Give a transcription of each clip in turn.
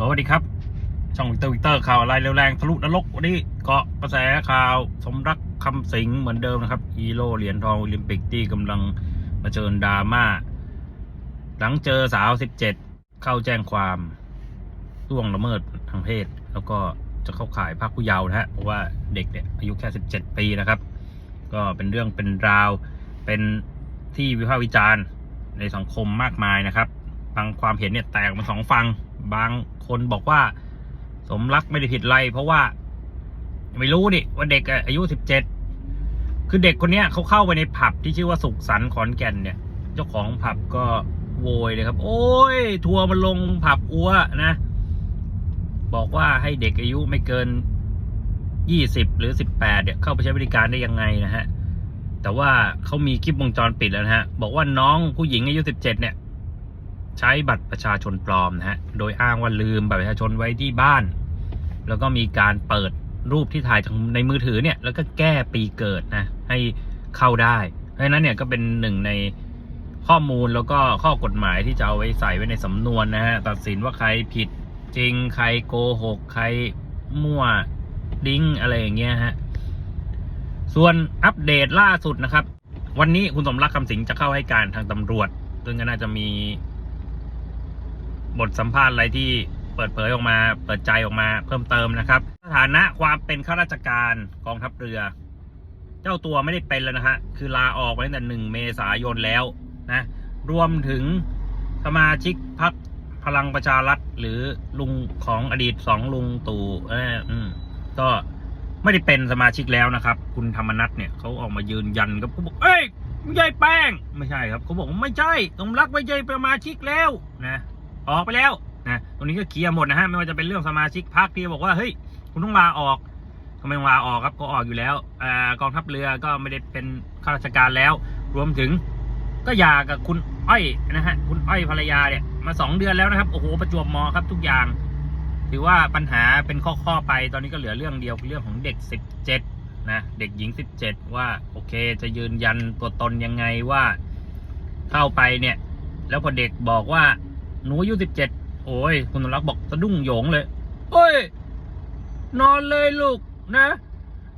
สวัสดีครับ ช่องวิกเตอร์วิกเตอร์ข่าวอะไรเร็วแรงทะลุนรกวันนี้เกาะกระแสข่าวสมรักคำสิงเหมือนเดิมนะครับฮีโร่เหรียญทองโอลิมปิกที่กำลังมาเจอดราม่า หลังเจอสาว17เข้าแจ้งความล่วงละเมิดทางเพศ แล้วก็จะเข้าข่ายภาคผู้เยาว์นะฮะเพราะว่าเด็กเนี่ยอายุแค่17ปีนะครับ ก็เป็นเรื่องเป็นราวเป็นที่วิพากษ์วิจารณ์ในสังคมมากมายนะครับบางความเห็นเนี่ยแตกเป็นสองฝั่งบาง คนบอกว่า สมรักไม่ได้ผิดอะไรเพราะว่า ไม่รู้ดิว่าเด็กอะอายุสิบเจ็ดคือเด็กคนเนี้ยเขาเข้าไปในผับที่ชื่อว่าสุขสันต์ขอนแก่นเนี่ย เจ้าของผับก็โวยเลยครับ โอ้ย ทัวร์มันลงผับอัวนะ บอกว่าให้เด็กอายุไม่เกินยี่สิบหรือสิบแปดเนี่ยเข้าไปใช้บริการได้ยังไงนะฮะ แต่ว่าเขามีคลิปวงจรปิดแล้วนะฮะ บอกว่าน้องผู้หญิงอายุสิบเจ็ดเนี่ย ใช้บัตรประชาชนปลอมนะฮะ โดยอ้างว่าลืมบัตรประชาชนไว้ที่บ้าน แล้วก็มีการเปิดรูปที่ถ่ายจากในมือถือเนี่ย แล้วก็แก้ปีเกิดนะ ให้เข้าได้ เพราะฉะนั้นเนี่ยก็เป็นหนึ่งในข้อมูลแล้วก็ข้อกฎหมายที่จะเอาไว้ใส่ไว้ในสำนวนนะฮะ ตัดสินว่าใครผิดจริง ใครโกหก ใครมั่วดิ้งอะไรอย่างเงี้ยฮะ ส่วนอัปเดตล่าสุดนะครับ วันนี้คุณสมรักคำสิงจะเข้าให้การทางตำรวจ ซึ่งก็น่าจะมี บทสัมภาษณ์อะไรที่เปิดเผยออกมา เปิดใจออกมาเพิ่มเติมนะครับ สถานะความเป็นข้าราชการกองทัพเรือ เจ้าตัวไม่ได้เป็นแล้วนะฮะคือลาออกไปตั้งแต่หนึ่งเมษายนแล้วนะรวมถึงสมาชิกพรรคพลังประชารัฐหรือลุงของอดีตสองลุงตู่เอออืมก็ไม่ได้เป็นสมาชิกแล้วนะครับ คุณธรรมนัทเนี่ยเขาออกมายืนยันครับเขาบอกเอ้ยไม่ใช่แป้ง ไม่ใช่ครับเขาบอกไม่ใช่สมรักไม่ใช่สมาชิกแล้วนะ ออกไปแล้วนะตรงนี้ก็เคลียร์หมดนะฮะไม่ว่าจะเป็นเรื่องสมาชิกพรรคที่บอกว่าเฮ้ยคุณต้องลาออกก็ไม่ต้องลาออกครับก็ออกอยู่แล้วอ่ากองทัพเรือก็ไม่ได้เป็นข้าราชการแล้ว รวมถึงก็หย่ากับคุณอ้อยนะฮะคุณอ้อยภรรยาเนี่ยมาสองเดือนแล้วนะครับโอ้โหประจวบเหมอครับทุกอย่าง ถือว่าปัญหาเป็นข้อๆไปตอนนี้ก็เหลือเรื่องเดียวคือเรื่องของเด็ก 17นะเด็กหญิง 17 ว่าโอเคจะยืนยันตัวตนยังไงว่าเข้าไปเนี่ย แล้วพอเด็กบอกว่า หนูอายุ17โอ้ย คุณสมรักบอกสะดุ้งโยงเลย โอ้ย นอนเลยลูกนะ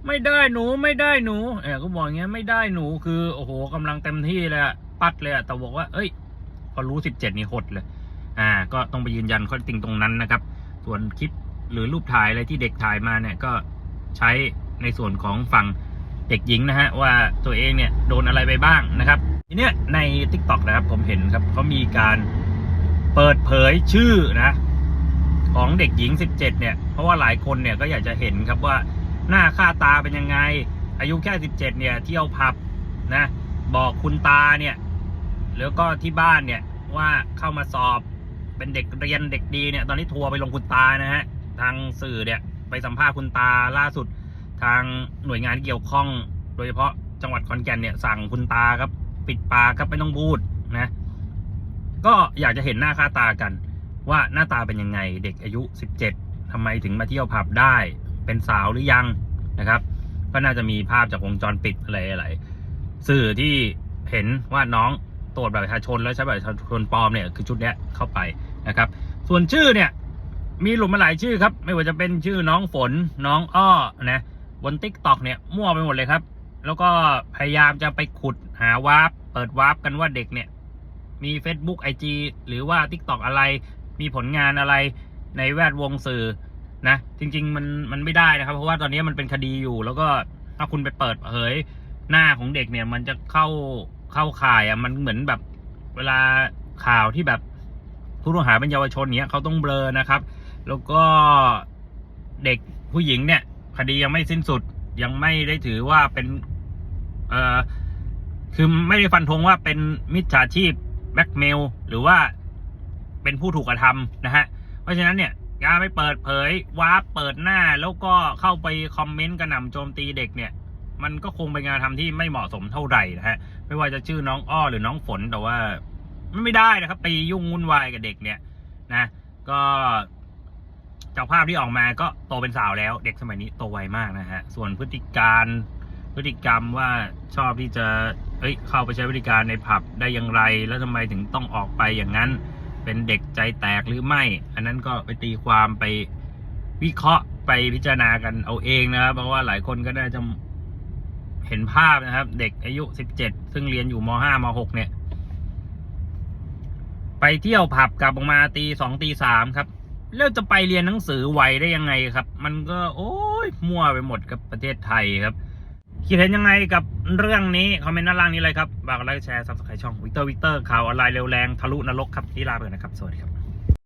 ไม่ได้หนูไม่ได้หนูเออก็บอกอย่างเงี้ยไม่ได้หนูคือโอ้โหกำลังเต็มที่เลยอะปัดเลยอะแต่บอกว่า เอ้ย พอรู้17นี่หดเลย อ่า ก็ต้องไปยืนยันข้อเท็จจริงตรงนั้นนะครับ ส่วนคลิปหรือรูปถ่ายอะไรที่เด็กถ่ายมาเนี่ยก็ใช้ในส่วนของฝั่งเด็กหญิงนะฮะว่าตัวเองเนี่ยโดนอะไรไปบ้างนะครับทีเนี้ยใน t ิ k t o k นะครับผมเห็นครับเขามีการ เปิดเผยชื่อนะ ของเด็กหญิง 17 เนี่ย เพราะว่าหลายคนเนี่ยก็อยากจะเห็นครับว่าหน้าค่าตาเป็นยังไง อายุแค่ 17 เนี่ย เที่ยวผับนะ บอกคุณตาเนี่ย แล้วก็ที่บ้านเนี่ยว่าเข้ามาสอบเป็นเด็กเรียนเด็กดีเนี่ย ตอนนี้ทัวร์ไปลงคุณตานะฮะ ทางสื่อเนี่ยไปสัมภาษณ์คุณตาล่าสุดทางหน่วยงานเกี่ยวข้อง โดยเฉพาะจังหวัดขอนแก่นเนี่ยสั่งคุณตาครับ ปิดปากครับไม่ต้องพูดนะ ก็อยากจะเห็นหน้าค่าตากัน ว่าหน้าตาเป็นยังไงเด็กอายุ 17ทำไมถึงมาเที่ยวผับได้ เป็นสาวหรือยังนะครับ ก็น่าจะมีภาพจากวงจรปิดอะไรอะไรสื่อที่เห็นว่าน้องตรวจบัตรประชาชนแล้วใช้บัตรประชาชนปลอมเนี่ยคือชุดเนี้ยเข้าไปนะครับ ส่วนชื่อเนี่ยมีหลุมมาหลายชื่อครับ ไม่ว่าจะเป็นชื่อน้องฝนน้องอ้อนะบน t ิ k t o k เนี่ยมั่วไปหมดเลยครับ แล้วก็พยายามจะไปขุดหาวาร์ปเปิดวาร์ปกันว่าเด็กเนี่ย มี Facebook IG หรือว่า TikTok อะไร มีผลงานอะไรในแวดวงสื่อนะ จริง ๆ มันมันไม่ได้นะครับ เพราะว่าตอนนี้มันเป็นคดีอยู่ แล้วก็ถ้าคุณไปเปิดเผยหน้าของเด็กเนี่ย มันจะเข้าเข้าข่ายอะมันเหมือนแบบเวลาข่าวที่แบบผู้ต้องหาเป็นเยาวชนเนี้ยเขาต้องเบลอนะครับ แล้วก็เด็กผู้หญิงเนี่ย คดียังไม่สิ้นสุดยังไม่ได้ถือว่าเป็นเอ่อคือไม่ได้ฟันธงว่าเป็นมิจฉาชีพ แบ็กเมลหรือว่าเป็นผู้ถูกกระทำนะฮะ เพราะฉะนั้นเนี่ยการไปเปิดเผยวาร์ปเปิดหน้าแล้วก็เข้าไปคอมเมนต์กระหน่ำโจมตีเด็กเนี่ย มันก็คงเป็นงานทำที่ไม่เหมาะสมเท่าไหร่นะฮะ ไม่ว่าจะชื่อน้องอ้อหรือน้องฝนแต่ว่าไม่ได้นะครับไปยุ่งวุ่นวายกับเด็กเนี่ยนะ ก็จากภาพที่ออกมาก็โตเป็นสาวแล้ว เด็กสมัยนี้โตไวมากนะฮะ ส่วนพฤติการพฤติกรรมว่าชอบที่จะ เอ้ยเข้าไปใช้บริการในผับได้อย่างไร แล้วทำไมถึงต้องออกไปอย่างนั้น เป็นเด็กใจแตกหรือไม่ อันนั้นก็ไปตีความไปวิเคราะห์ไปพิจารณากันเอาเองนะครับ เพราะว่าหลายคนก็น่าจะเห็นภาพนะครับ เด็กอายุสิบเจ็ดซึ่งเรียนอยู่มห้ามหกเนี่ย ไปเที่ยวผับกลับออกมาตีสองตีสามครับ แล้วจะไปเรียนหนังสือไหวได้ยังไงครับ มันก็ โอ้ยมั่วไปหมดกับประเทศไทยครับ คิดเห็นยังไงกับเรื่องนี้ คอมเมนต์ด้านล่างนี้เลยครับฝากกดไลค์แชร์ซับสไครต์ช่องวิกเตอร์วิกเตอร์ข่าวออนไลน์เร็วแรงทะลุนรกครับที่ลาไปก่อนนะครับ สวัสดีครับ